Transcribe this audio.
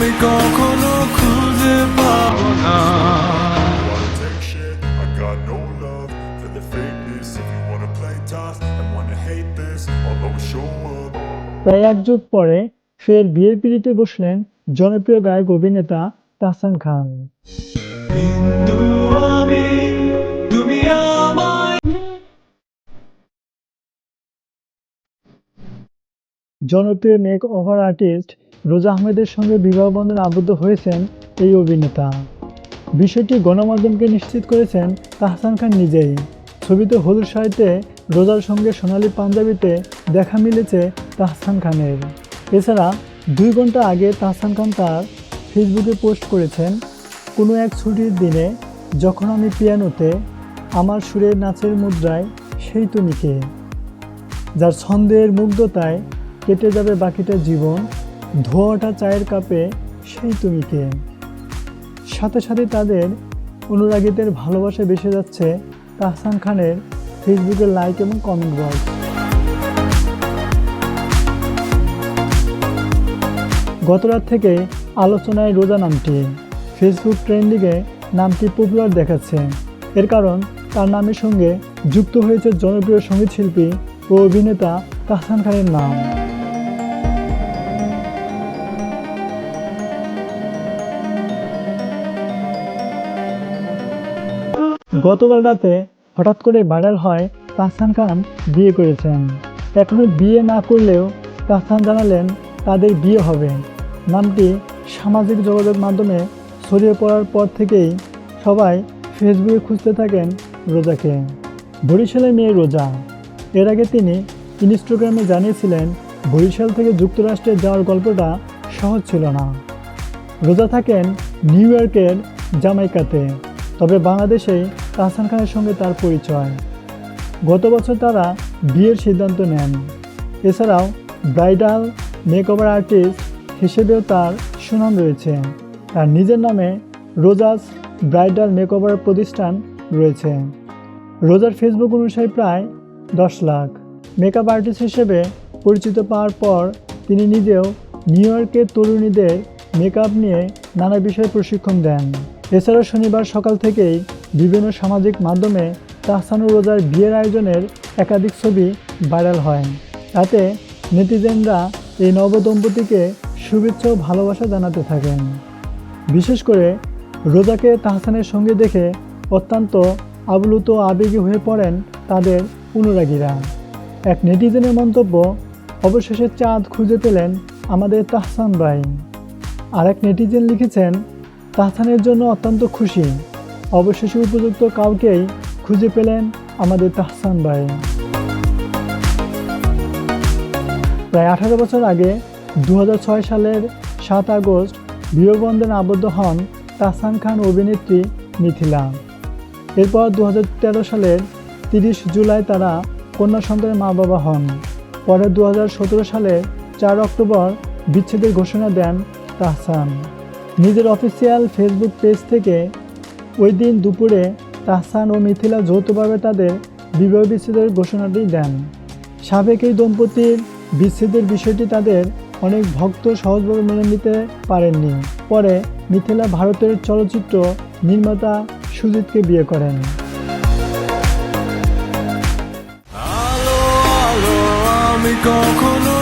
আমি কখনো খুঁজে পাবো না। প্রায় এক যুগ পরে ফের বিয়ের পিড়িতে বসলেন জনপ্রিয় গায়ক অভিনেতা তাসান খান। জনপ্রিয় মেক ওভার আর্টিস্ট রোজা আহমেদের সঙ্গে বিবাহ বন্ধনে আবদ্ধ হয়েছেন এই অভিনেতা। বিষয়টি গণমাধ্যমকে নিশ্চিত করেছেন তাহসান খান নিজেই। ছবিতে হলুদ শাড়িতে রোজার সঙ্গে সোনালি পাঞ্জাবিতে দেখা মিলেছে তাহসান খানের। এছাড়া দুই ঘণ্টা আগে তাহসান খান তার ফেসবুকে পোস্ট করেছেন, কোনো এক ছুটির দিনে যখন আমি পিয়ানোতে আমার সুরের নাচের মুদ্রায় সেই তুমিকে যার ছন্দের মুগ্ধতায় কেটে যাবে বাকিটা জীবন ধোয়াটা চায়ের কাপে, সেই তুমিকে সাথে সাথে তাদের অনুরাগীদের ভালোবাসা বেসে যাচ্ছে তাহসান খানের ফেসবুকের লাইক এবং কমেন্ট বক্স গতরাত থেকে আলোচনায় রোজা নামটি। ফেসবুক ট্রেন্ডিংয়ে নামটি পপুলার দেখাচ্ছে। এর কারণ তার নামের সঙ্গে যুক্ত হয়েছে জনপ্রিয় সংগীত শিল্পী ও অভিনেতা তাহসান খানের নাম। গতকাল রাতে হঠাৎ করে ভাইরাল হয় তাহসান খান বিয়ে করেছেন। এখনও বিয়ে না করলেও তাহসান জানালেন তাদের বিয়ে হবে। নামটি সামাজিক যোগাযোগ মাধ্যমে ছড়িয়ে পড়ার পর থেকেই সবাই ফেসবুকে খুঁজতে থাকেন রোজাকে। বরিশালের মেয়ে রোজা। এর আগে তিনি ইনস্টাগ্রামে জানিয়েছিলেন, বরিশাল থেকে যুক্তরাষ্ট্রে যাওয়ার গল্পটা সহজ ছিল না। রোজা থাকেন নিউ ইয়র্কের জামাইকাতে। তবে বাংলাদেশেই তাহসান খানের সঙ্গে তার পরিচয়। গত বছর তারা বিয়ের সিদ্ধান্ত নেন। এছাড়াও ব্রাইডাল, মেকওভার আর্টিস্ট হিসেবেও তার সুনাম রয়েছে। তার নিজের নামে রোজাস ব্রাইডাল মেকওভার প্রতিষ্ঠান রয়েছে। রোজার ফেসবুক অনুসারী প্রায় দশ লাখ। মেকআপ আর্টিস্ট হিসেবে পরিচিত পাওয়ার পর তিনি নিজেও নিউ ইয়র্কের তরুণীদের মেকআপ নিয়ে নানা বিষয়ে প্রশিক্ষণ দেন। এছাড়া শনিবার সকাল থেকেই বিভিন্ন সামাজিক মাধ্যমে তাহসান রোজার বিয়ের আয়োজনের একাধিক ছবি ভাইরাল হয়। তাতে নেটিজেনরা এই নবদম্পতিকে শুভেচ্ছা ও ভালোবাসা জানাতে থাকেন। বিশেষ করে রোজাকে তাহসানের সঙ্গে দেখে অত্যন্ত আবলুত আবেগী হয়ে পড়েন তাদের অনুরাগীরা। এক নেটিজেনের মন্তব্য, অবশেষে চাঁদ খুঁজে পেলেন আমাদের তাহসান ভাই। আর এক নেটিজেন লিখেছেন, তাহসানের জন্য অত্যন্ত খুশি। অবশেষে উপযুক্ত কাউকেই খুঁজে পেলেন আমাদের তাহসান ভাই। প্রায় আঠারো বছর আগে দু হাজার ছয় সালের সাত আগস্ট বিবাহবন্ধনে আবদ্ধ হন তাহসান খান অভিনেত্রী মিথিলা। এরপর দু হাজার তেরো সালের তিরিশ জুলাই তারা কন্যা সন্তানের মা বাবা হন। পরে দু সালের চার অক্টোবর বিচ্ছেদের ঘোষণা দেন তাহসান। নিজের অফিসিয়াল ফেসবুক পেজ থেকে ওই দিন দুপুরে তাহসান ও মিথিলা যৌথভাবে তাদের বিবাহ বিচ্ছেদের ঘোষণাটি দেন। সাবেক এই দম্পতির বিচ্ছেদের বিষয়টি তাদের অনেক ভক্ত সহজভাবে মেনে নিতে পারেননি। পরে মিথিলা ভারতের চলচ্চিত্র নির্মাতা সুজিতকে বিয়ে করেন। আলো আলো, আমি কখনো